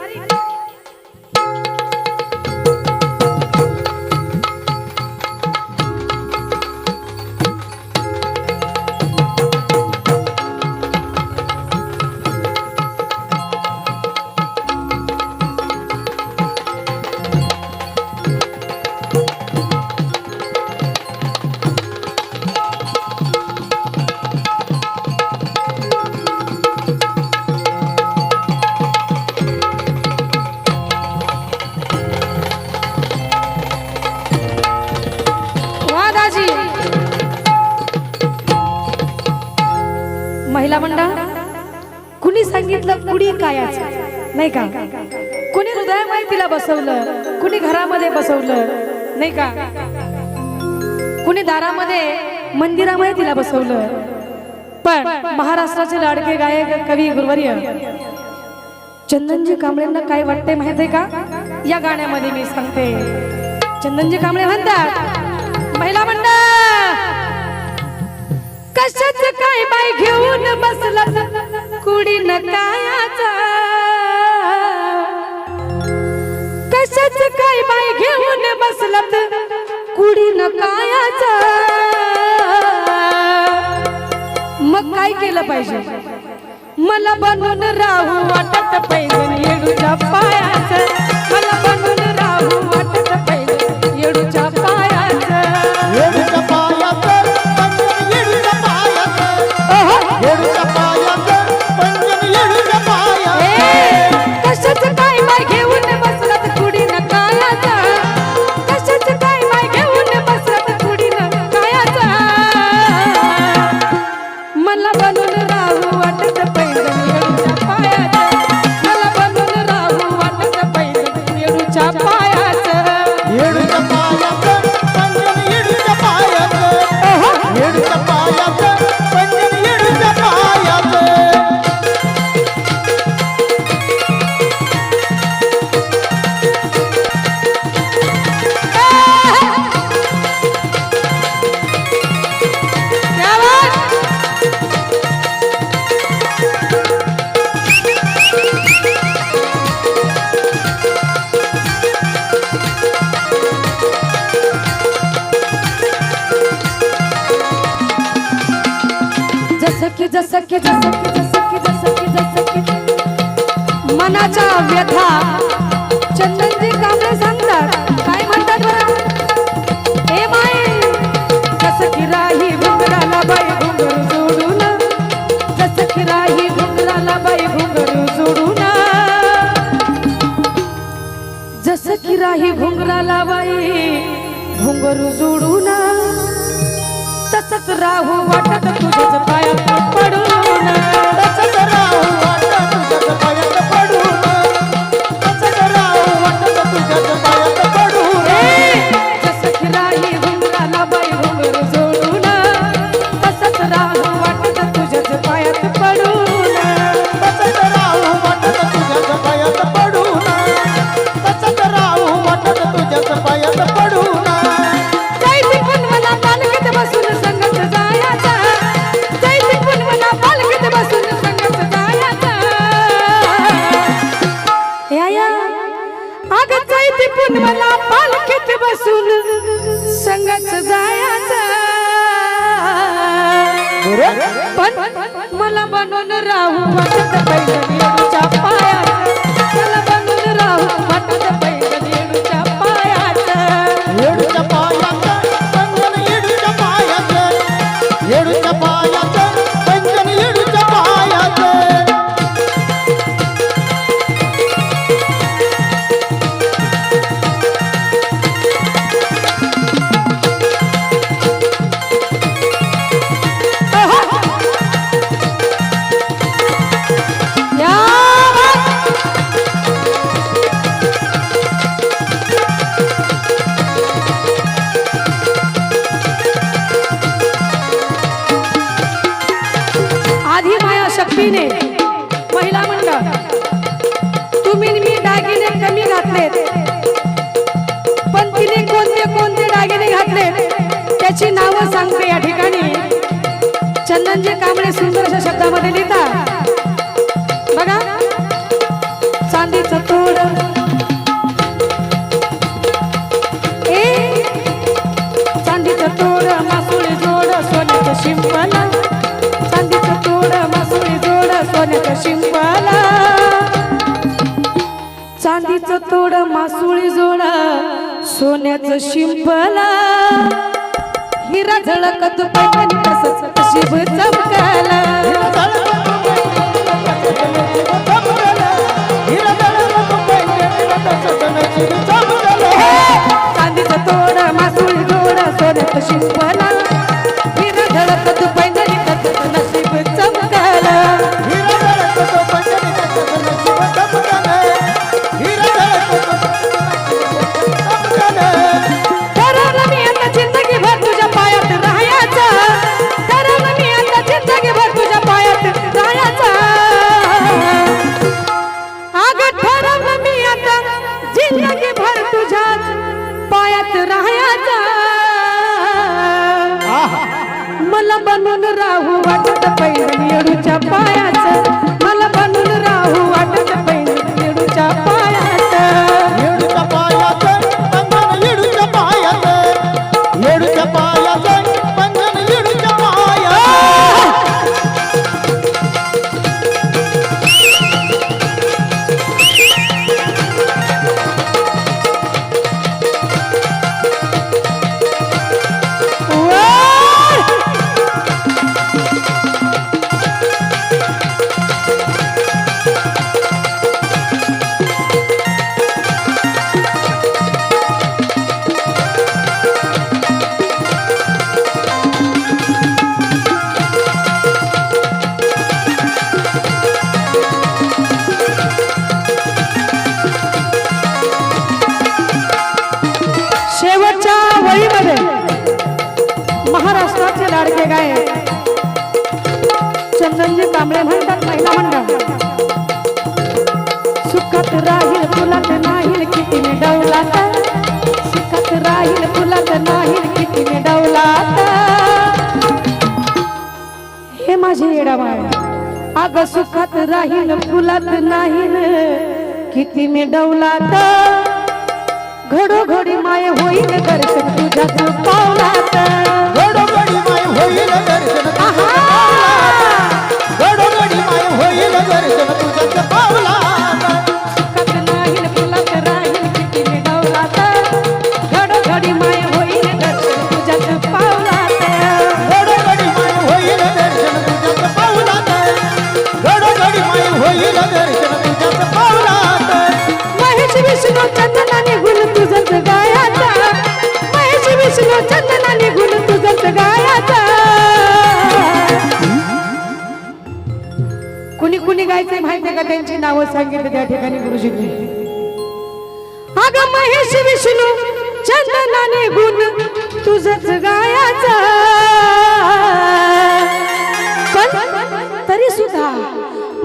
हरी कुणी सांगितलं कुणी काय नाही का? कुणी हृदयामध्ये तिला बसवलं कुणी घरामध्ये बसवलं नाही का? कुणी दारामध्ये मंदिरामध्ये तिला बसवलं. पण महाराष्ट्राचे लाडके गायक कवी गुरुवर्य चंदनजी कांबळेंना काय वाटते माहीत आहे का? या गाण्यामध्ये मी सांगते. चंदनजी कांबळे म्हणतात महिला मंडळ! कशाच काय बाय घेऊन बसला कुडी न कायाचा? कशाच काय बाय घेऊन बसलात कुडी न कायाचा? मग काय केलं पाहिजे? मला बनून राहू वाटत पैसे पायाचं. व्यथा चंदनजी कांबळे सांगतात। काय म्हणतात बरं? हे माय जसं की राही घुंगराला बाई घुंगर जोडून जसं की राही घुंगराला बाई घुंगर जोडून जसं की राही घुंगराला बाई घुंगर जोडून तसंच राहू वाटत तुझ्याच पायात पडून. मला पालखीत बसून संगत जायचा. जायची पण मला बनवून राहू वाटत पैसे त्याची नावं सांगते या ठिकाणी. चंदनजी कांबळे सुंदर अशा शब्दामध्ये लिहितात. बघा. चांदीचं तोड शिंपला. चांदीचं तोड मासुळी जोड सोन्याचं शिंपला. चांदीचं तोड मासुळी जोड सोन्याचं शिंपला. हिरा झळकत पवन कसच চাপায় सग सुखात राहीन फुलत नाहीन किती मी घडो घडोघडी माय होईल गर्क तुझ्या पावलात. नाव सांगितलं त्या ठिकाणी गुरुजींनी अग महेश विष्णू चंदनाने गुण तुझच गायाचा. पण तरी सुद्धा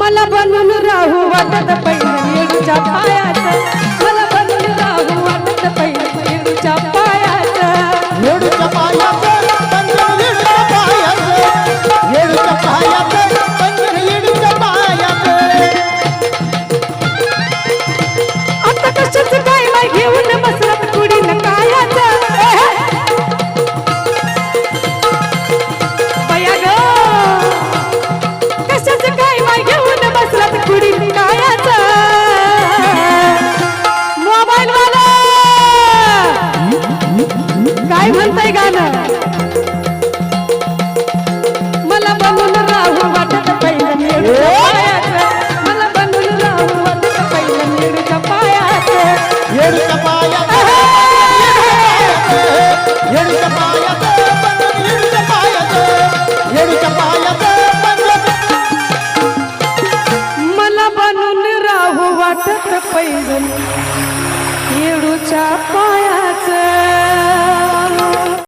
मला बनून राहू वाटत पहिल्या पायाचा. मला बनून राहू वाटत पहिल्या पायाचा எடுக்கப்பா